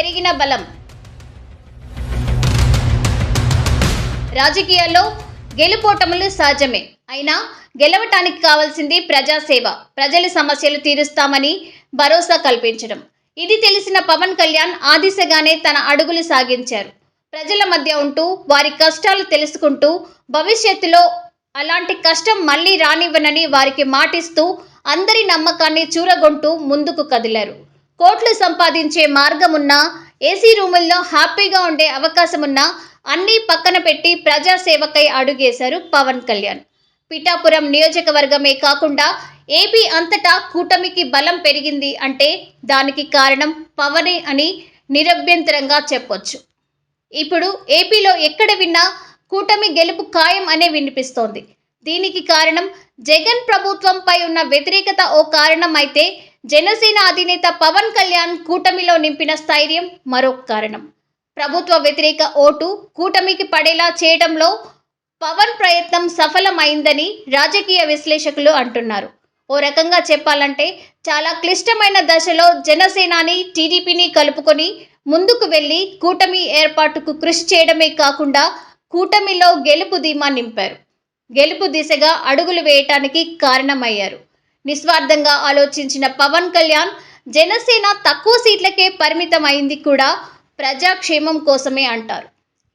పెరిగిన బలం. రాజకీయాల్లో గెలుపోటములు సహజమే. అయినా గెలవటానికి కావాల్సింది ప్రజాసేవ. ప్రజల సమస్యలు తీరుస్తామని భరోసా కల్పించడం. ఇది తెలిసిన పవన్ కళ్యాణ్ ఆ దిశగానే తన అడుగులు సాగించారు. ప్రజల మధ్య ఉంటూ వారి కష్టాలు తెలుసుకుంటూ భవిష్యత్తులో అలాంటి కష్టం మళ్ళీ రానివ్వనని వారికి మాటిస్తూ అందరి నమ్మకాన్ని చూరగొంటూ ముందుకు కదిలారు. కోట్లు సంపాదించే మార్గమున్నా ఏసీ రూముల్లో హ్యాపీగా ఉండే అవకాశమున్నా అన్నీ పక్కన పెట్టి ప్రజాసేవకై అడుగేశారు పవన్ కళ్యాణ్. పిఠాపురం నియోజకవర్గమే కాకుండా ఏపీ అంతటా కూటమికి బలం పెరిగింది అంటే దానికి కారణం పవనే అని నిరభ్యంతరంగా చెప్పొచ్చు. ఇప్పుడు ఏపీలో ఎక్కడ విన్నా కూటమి గెలుపు ఖాయం అనే వినిపిస్తోంది. దీనికి కారణం జగన్ ప్రభుత్వంపై ఉన్న వ్యతిరేకత ఓ కారణం అయితే జనసేన అధినేత పవన్ కళ్యాణ్ కూటమిలో నింపిన స్థైర్యం మరో కారణం. ప్రభుత్వ వ్యతిరేక ఓటు కూటమికి పడేలా చేయడంలో పవన్ ప్రయత్నం సఫలమైందని రాజకీయ విశ్లేషకులు అంటున్నారు. ఓ రకంగా చెప్పాలంటే చాలా క్లిష్టమైన దశలో జనసేనాని టీడీపీని కలుపుకొని ముందుకు వెళ్ళి కూటమి ఏర్పాటుకు కృషి చేయడమే కాకుండా కూటమిలో గెలుపు ధీమా నింపారు. గెలుపు దిశగా అడుగులు వేయటానికి కారణమయ్యారు. నిస్వార్థంగా ఆలోచించిన పవన్ కళ్యాణ్ జనసేన తక్కువ సీట్లకే పరిమితం అయింది కూడా ప్రజాక్షేమం కోసమే అంటారు.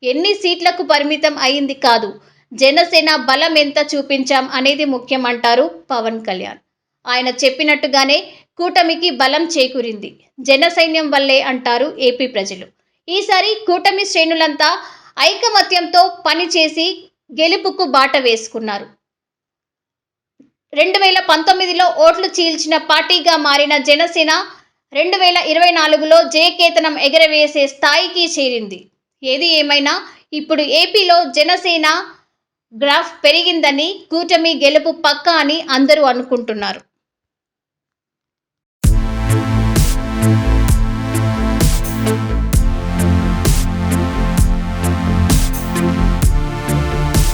ఎన్ని సీట్లకు పరిమితం అయింది కాదు. జనసేన బలం ఎంత చూపించాం అనేది ముఖ్యమంటారు పవన్ కళ్యాణ్. ఆయన చెప్పినట్టుగానే కూటమికి బలం చేకూరింది. జనసైన్యం వల్లే అంటారు ఏపీ ప్రజలు. ఈసారి కూటమి శ్రేణులంతా ఐకమత్యంతో పనిచేసి గెలుపుకు బాట వేసుకున్నారు. రెండు వేల పంతొమ్మిదిలో ఓట్లు చీల్చిన పార్టీగా మారిన జనసేన రెండు వేల ఇరవై నాలుగులో జయకేతనం ఎగరవేసే స్థాయికి చేరింది. ఏది ఏమైనా ఇప్పుడు ఏపీలో జనసేన గ్రాఫ్ పెరిగిందని కూటమి గెలుపు పక్కా అని అందరూ అనుకుంటున్నారు.